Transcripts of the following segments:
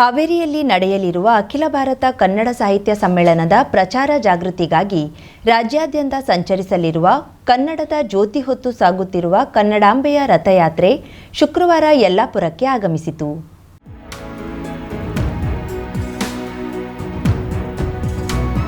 ಹಾವೇರಿಯಲ್ಲಿ ನಡೆಯಲಿರುವ ಅಖಿಲ ಭಾರತ ಕನ್ನಡ ಸಾಹಿತ್ಯ ಸಮ್ಮೇಳನದ ಪ್ರಚಾರ ಜಾಗೃತಿಗಾಗಿ ರಾಜ್ಯಾದ್ಯಂತ ಸಂಚರಿಸಲಿರುವ ಕನ್ನಡದ ಜ್ಯೋತಿ ಹೊತ್ತು ಸಾಗುತ್ತಿರುವ ಕನ್ನಡಾಂಬೆಯ ರಥಯಾತ್ರೆ ಶುಕ್ರವಾರ ಯಲ್ಲಾಪುರಕ್ಕೆ ಆಗಮಿಸಿತು.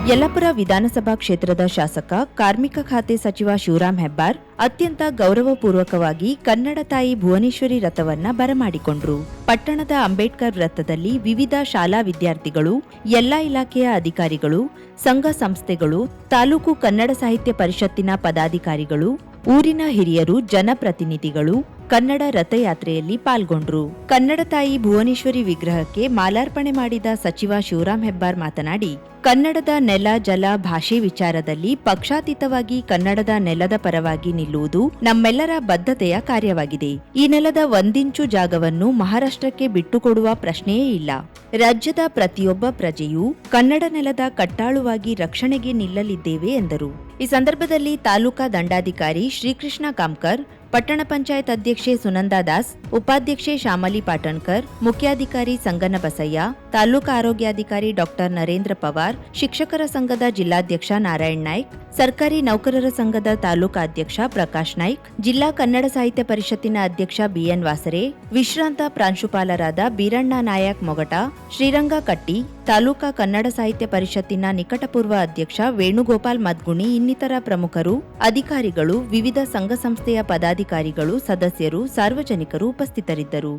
ಯಲ್ಲಾಪುರ ವಿಧಾನಸಭಾ ಕ್ಷೇತ್ರದ ಶಾಸಕ, ಕಾರ್ಮಿಕ ಖಾತೆ ಸಚಿವ ಶಿವರಾಮ್ ಹೆಬ್ಬಾರ್ ಅತ್ಯಂತ ಗೌರವಪೂರ್ವಕವಾಗಿ ಕನ್ನಡ ತಾಯಿ ಭುವನೇಶ್ವರಿ ರಥವನ್ನ ಬರಮಾಡಿಕೊಂಡ್ರು. ಪಟ್ಟಣದ ಅಂಬೇಡ್ಕರ್ ವೃತ್ತದಲ್ಲಿ ವಿವಿಧ ಶಾಲಾ ವಿದ್ಯಾರ್ಥಿಗಳು, ಎಲ್ಲಾ ಇಲಾಖೆಯ ಅಧಿಕಾರಿಗಳು, ಸಂಘ ಸಂಸ್ಥೆಗಳು, ತಾಲೂಕು ಕನ್ನಡ ಸಾಹಿತ್ಯ ಪರಿಷತ್ತಿನ ಪದಾಧಿಕಾರಿಗಳು, ಊರಿನ ಹಿರಿಯರು, ಜನಪ್ರತಿನಿಧಿಗಳು ಕನ್ನಡ ರಥಯಾತ್ರೆಯಲ್ಲಿ ಪಾಲ್ಗೊಂಡ್ರು. ಕನ್ನಡ ತಾಯಿ ಭುವನೇಶ್ವರಿ ವಿಗ್ರಹಕ್ಕೆ ಮಾಲಾರ್ಪಣೆ ಮಾಡಿದ ಸಚಿವ ಶಿವರಾಮ್ ಹೆಬ್ಬಾರ್ ಮಾತನಾಡಿ, ಕನ್ನಡದ ನೆಲ, ಜಲ, ಭಾಷೆ ವಿಚಾರದಲ್ಲಿ ಪಕ್ಷಾತೀತವಾಗಿ ಕನ್ನಡದ ನೆಲದ ಪರವಾಗಿ ನಿಲ್ಲುವುದು ನಮ್ಮೆಲ್ಲರ ಬದ್ಧತೆಯ ಕಾರ್ಯವಾಗಿದೆ. ಈ ನೆಲದ ಒಂದಿಂಚು ಜಾಗವನ್ನು ಮಹಾರಾಷ್ಟ್ರಕ್ಕೆ ಬಿಟ್ಟುಕೊಡುವ ಪ್ರಶ್ನೆಯೇ ಇಲ್ಲ. ರಾಜ್ಯದ ಪ್ರತಿಯೊಬ್ಬ ಪ್ರಜೆಯೂ ಕನ್ನಡ ನೆಲದ ಕಟ್ಟಾಳುವಾಗಿ ರಕ್ಷಣೆಗೆ ನಿಲ್ಲಲಿದ್ದೇವೆ ಎಂದರು. ಈ ಸಂದರ್ಭದಲ್ಲಿ ತಾಲೂಕಾ ದಂಡಾಧಿಕಾರಿ ಶ್ರೀಕೃಷ್ಣ ಕಾಮ್ಕರ್ ಪಟ್ಟಣ ಪಂಚಾಯತ್ ಅಧ್ಯಕ್ಷೆ ಸುನಂದಾ ದಾಸ್, ಉಪಾಧ್ಯಕ್ಷೆ ಶಾಮಲಿ ಪಾಟಣ್ಕರ್, ಮುಖ್ಯಾಧಿಕಾರಿ ಸಂಗನ ಬಸಯ್ಯ, ತಾಲೂಕಾ ಆರೋಗ್ಯಾಧಿಕಾರಿ ಡಾಕ್ಟರ್ ನರೇಂದ್ರ ಪವಾರ್, ಶಿಕ್ಷಕರ ಸಂಘದ ಜಿಲ್ಲಾಧ್ಯಕ್ಷ ನಾರಾಯಣ್ ನಾಯ್ಕ್, ಸರ್ಕಾರಿ ನೌಕರರ ಸಂಘದ ತಾಲೂಕಾ ಅಧ್ಯಕ್ಷ ಪ್ರಕಾಶ್ ನಾಯ್ಕ್, ಜಿಲ್ಲಾ ಕನ್ನಡ ಸಾಹಿತ್ಯ ಪರಿಷತ್ತಿನ ಅಧ್ಯಕ್ಷ ಬಿಎನ್ ವಾಸರೆ, ವಿಶ್ರಾಂತ ಪ್ರಾಂಶುಪಾಲರಾದ ಬೀರಣ್ಣ ನಾಯಕ್ ಮೊಗಟ, ಶ್ರೀರಂಗ ಕಟ್ಟಿ, ತಾಲೂಕಾ ಕನ್ನಡ ಸಾಹಿತ್ಯ ಪರಿಷತ್ತಿನ ನಿಕಟಪೂರ್ವ ಅಧ್ಯಕ್ಷ ವೇಣುಗೋಪಾಲ್ ಮದ್ಗುಣಿ ಇನ್ನಿತರ ಪ್ರಮುಖರು, ಅಧಿಕಾರಿಗಳು, ವಿವಿಧ ಸಂಘ ಸಂಸ್ಥೆಯ ಪದಾಧಿಕಾರಿಗಳು, ಸದಸ್ಯರು, ಸಾರ್ವಜನಿಕರು ಉಪಸ್ಥಿತರಿದ್ದರು.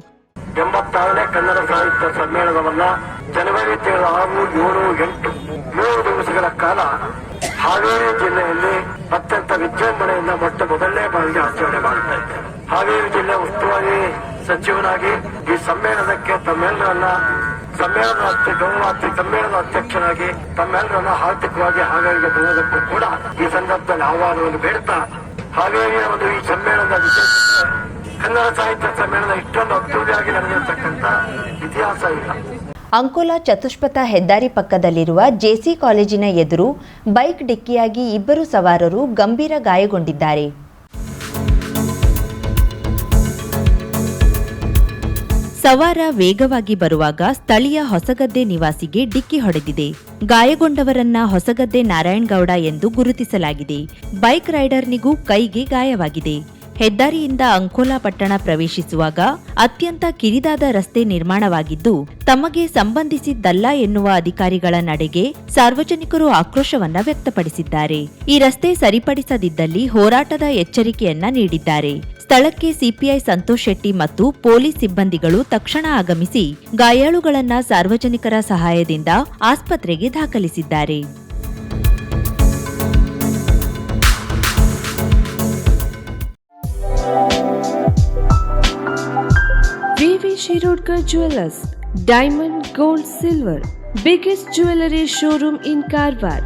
ಎಂಬತ್ತಾರನೇ ಕನ್ನಡ ಸಾಹಿತ್ಯ ಸಮ್ಮೇಳನವನ್ನ ಜನವರಿ ತಿಂಗಳ ಆರು, ಏಳು, ಎಂಟು, ಮೂರು ದಿವಸಗಳ ಕಾಲ ಹಾವೇರಿ ಜಿಲ್ಲೆಯಲ್ಲಿ ಅತ್ಯಂತ ವಿಜೃಂಭಣೆಯಿಂದ ಮೊಟ್ಟ ಮೊದಲನೇ ಬಾರಿಗೆ ಆಚರಣೆ ಮಾಡುತ್ತಾ ಹಾವೇರಿ ಜಿಲ್ಲೆ ಉಸ್ತುವಾರಿ ಸಚಿವನಾಗಿ ಈ ಸಮ್ಮೇಳನಕ್ಕೆ ತಮ್ಮೆಲ್ಲರನ್ನ ಸಮ್ಮೇಳನ ಗೌರವಾರ್ಥಿ ಸಮ್ಮೇಳನ ಅಧ್ಯಕ್ಷನಾಗಿ ತಮ್ಮೆಲ್ಲರನ್ನ ಹಾರ್ದಿಕವಾಗಿ ಹಾವೇರಿಗೆ ಬರುವುದಕ್ಕೂ ಕೂಡ ಈ ಸಂದರ್ಭದಲ್ಲಿ ಆಹ್ವಾನವನ್ನು ಬೇಡ್ತಾ ಹಾವೇರಿಯ ಒಂದು ಈ ಸಮ್ಮೇಳನದ ಕನ್ನಡ ಸಾಹಿತ್ಯ ಸಮ್ಮೇಳನ ಇಷ್ಟೊಂದು ಅದ್ದೂರಿಯಾಗಿ ನಡೆದಿರ್ತಕ್ಕಂಥ ಇತಿಹಾಸ ಇಲ್ಲ. ಅಂಕೋಲಾ ಚತುಷ್ಪಥ ಹೆದ್ದಾರಿ ಪಕ್ಕದಲ್ಲಿರುವ ಜೆಸಿ ಕಾಲೇಜಿನ ಎದುರು ಬೈಕ್ ಡಿಕ್ಕಿಯಾಗಿ ಇಬ್ಬರು ಸವಾರರು ಗಂಭೀರ ಗಾಯಗೊಂಡಿದ್ದಾರೆ. ಸವಾರ ವೇಗವಾಗಿ ಬರುವಾಗ ಸ್ಥಳೀಯ ಹೊಸಗದ್ದೆ ನಿವಾಸಿಗೆ ಡಿಕ್ಕಿ ಹೊಡೆದಿದೆ. ಗಾಯಗೊಂಡವರನ್ನ ಹೊಸಗದ್ದೆ ನಾರಾಯಣಗೌಡ ಎಂದು ಗುರುತಿಸಲಾಗಿದೆ. ಬೈಕ್ ರೈಡರ್ನಿಗೂ ಕೈಗೆ ಗಾಯವಾಗಿದೆ. ಹೆದ್ದಾರಿಯಿಂದ ಅಂಕೋಲಾ ಪಟ್ಟಣ ಪ್ರವೇಶಿಸುವಾಗ ಅತ್ಯಂತ ಕಿರಿದಾದ ರಸ್ತೆ ನಿರ್ಮಾಣವಾಗಿದ್ದು, ತಮಗೆ ಸಂಬಂಧಿಸಿದ್ದಲ್ಲ ಎನ್ನುವ ಅಧಿಕಾರಿಗಳ ನಡೆಗೆ ಸಾರ್ವಜನಿಕರು ಆಕ್ರೋಶವನ್ನ ವ್ಯಕ್ತಪಡಿಸಿದ್ದಾರೆ. ಈ ರಸ್ತೆ ಸರಿಪಡಿಸದಿದ್ದಲ್ಲಿ ಹೋರಾಟದ ಎಚ್ಚರಿಕೆಯನ್ನ ನೀಡಿದ್ದಾರೆ. ಸ್ಥಳಕ್ಕೆ ಸಿಪಿಐ ಸಂತೋಷ್ ಶೆಟ್ಟಿ ಮತ್ತು ಪೊಲೀಸ್ ಸಿಬ್ಬಂದಿಗಳು ತಕ್ಷಣ ಆಗಮಿಸಿ ಗಾಯಾಳುಗಳನ್ನ ಸಾರ್ವಜನಿಕರ ಸಹಾಯದಿಂದ ಆಸ್ಪತ್ರೆಗೆ ದಾಖಲಿಸಿದ್ದಾರೆ. V V Shirodkar jewellers diamond, gold, silver, biggest jewellery showroom in Karwar.